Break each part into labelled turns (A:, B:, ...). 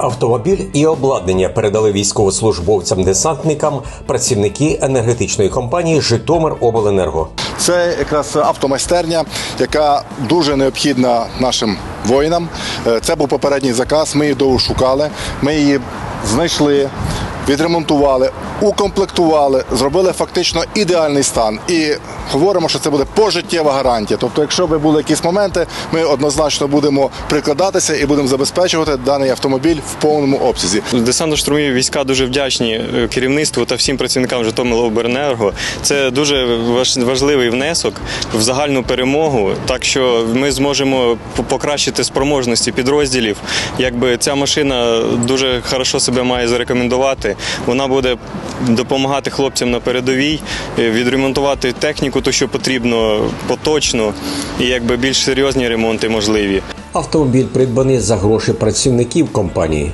A: Автомобіль і обладнання передали військовослужбовцям-десантникам працівники енергетичної компанії Житомир Обленерго.
B: Це якраз автомайстерня, яка дуже необхідна нашим воїнам. Е, Це був попередній заказ. Ми її довго шукали. Ми її знайшли, відремонтували, укомплектували, зробили фактично ідеальний стан. І говоримо, що це буде пожиттєва гарантія. Тобто, якщо би були якісь моменти, ми однозначно будемо прикладатися і будемо забезпечувати даний автомобіль в повному обсязі.
C: Десантно-штурмові війська дуже вдячні е, керівництву та всім працівникам Житомир-Оберенерго. Це дуже важливий внесок в загальну перемогу. Так що ми зможемо покращити спроможності підрозділів. Якби ця машина дуже хорошо себе має зарекомендувати. Вона буде допомагати хлопцям на передовій, е, відремонтувати техніку, то що потрібно поточно, і якби більш серйозні ремонти можливі.
A: Автомобіль придбаний за гроші працівників компанії.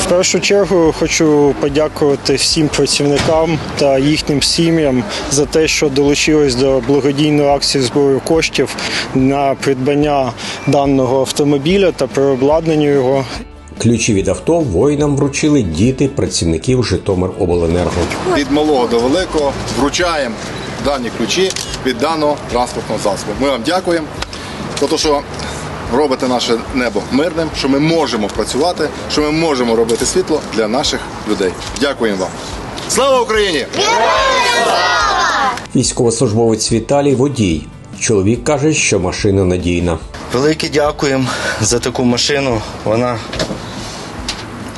D: В першу чергу хочу подякувати всім працівникам та їхнім сім'ям за те, що долучились до благодійної акції збору коштів на придбання даного автомобіля та переобладнання його.
A: Ключі від авто воїнам вручили діти працівників Житомир Обленерго.
B: від малого до великого вручаємо дані ключі від даного транспортного засобу. Ми вам дякуємо за те, що робите наше небо мирним, що ми можемо працювати, що ми можемо робити світло для наших людей. Дякуємо вам. Слава Україні!
A: Військовослужбовець Віталій водій. Чоловік каже, що машина надійна.
E: Велике дякуємо за таку машину. Вона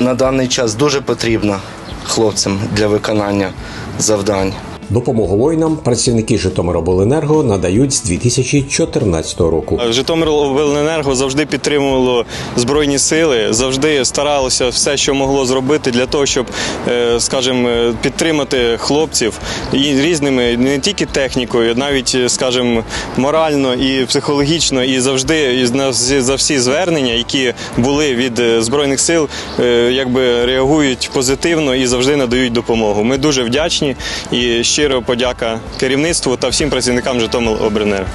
E: на даний час дуже потрібна хлопцям для виконання завдань.
A: Допомогу воїнам працівники Житомиробленерго надають з 2014 року.
C: Житомиробленерго завжди підтримувало збройні сили, завжди старалося все, що могло зробити для того, щоб, е, скажімо, е, підтримати хлопців і різними не тільки технікою, навіть, е, скажімо, морально і психологічно, і завжди і за всі звернення, які були від збройних сил, якби реагують позитивно і завжди надають допомогу. Ми дуже вдячні і щиро подяка керівництву та всім працівникам Житомир Обленерго.